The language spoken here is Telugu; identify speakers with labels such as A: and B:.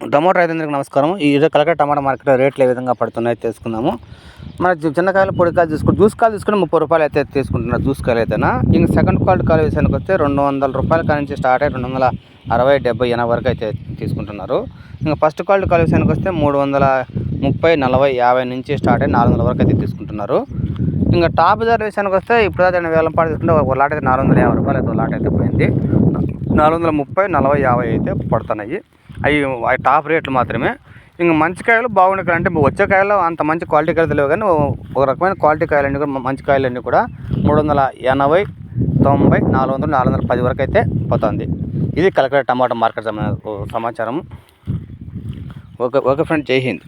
A: టమాటో రైతులందరికీ నమస్కారం. ఈరోజు రోజు కలకడ టమాటా మార్కెట్ రేట్లు ఏ విధంగా పడుతున్నాయో తెలుసుకుందాము. మన చిన్నకాయలు చిన్న కాయలు తీసుకుంటే జ్యూస్ కాయలు తీసుకుంటే ముప్పై రూపాయలు అయితే తీసుకుంటున్నారు జ్యూస్ కాయలు అయితేనా. ఇంక సెకండ్ క్వాలిటీ కాయలు విషయానికి వస్తే రెండు వందల రూపాయల కాడ నుంచి స్టార్ట్ అయ్యి రెండు వందల అరవై డెబ్బై ఎనభై వరకు అయితే తీసుకుంటున్నారు. ఇంకా ఫస్ట్ క్వాలిటీ కాయలు విషయానికి వస్తే మూడు వందల ముప్పై నలభై యాభై నుంచి స్టార్ట్ అయ్యి నాలుగు వందల వరకు అయితే తీసుకుంటున్నారు. ఇంకా టాప్ ధర విషయానికి వస్తే ఇప్పుడు దాని వేలం పాటు తీసుకుంటే ఒక లాట్ అయితే నాలుగు వందల యాభై రూపాయలు అయితే లాట్ అయితే పోయింది. నాలుగు వందల ముప్పై నలభై యాభై అయితే పడుతున్నాయి. అవి టాప్ రేట్లు మాత్రమే. ఇంకా మంచి కాయలు బాగుండే అంటే వచ్చే కాయలు అంత మంచి క్వాలిటీ కాయలు తెలియవు కానీ ఒక రకమైన క్వాలిటీ కాయలన్నీ కూడా మంచి కాయలన్నీ కూడా మూడు వందల ఎనభై తొంభై నాలుగు వందలు నాలుగు వందల పది వరకు అయితే పోతుంది. ఇది కలకడ టమాటా మార్కెట్ సమాచారం ఓకే ఓకే ఫ్రెండ్ జై హింద్.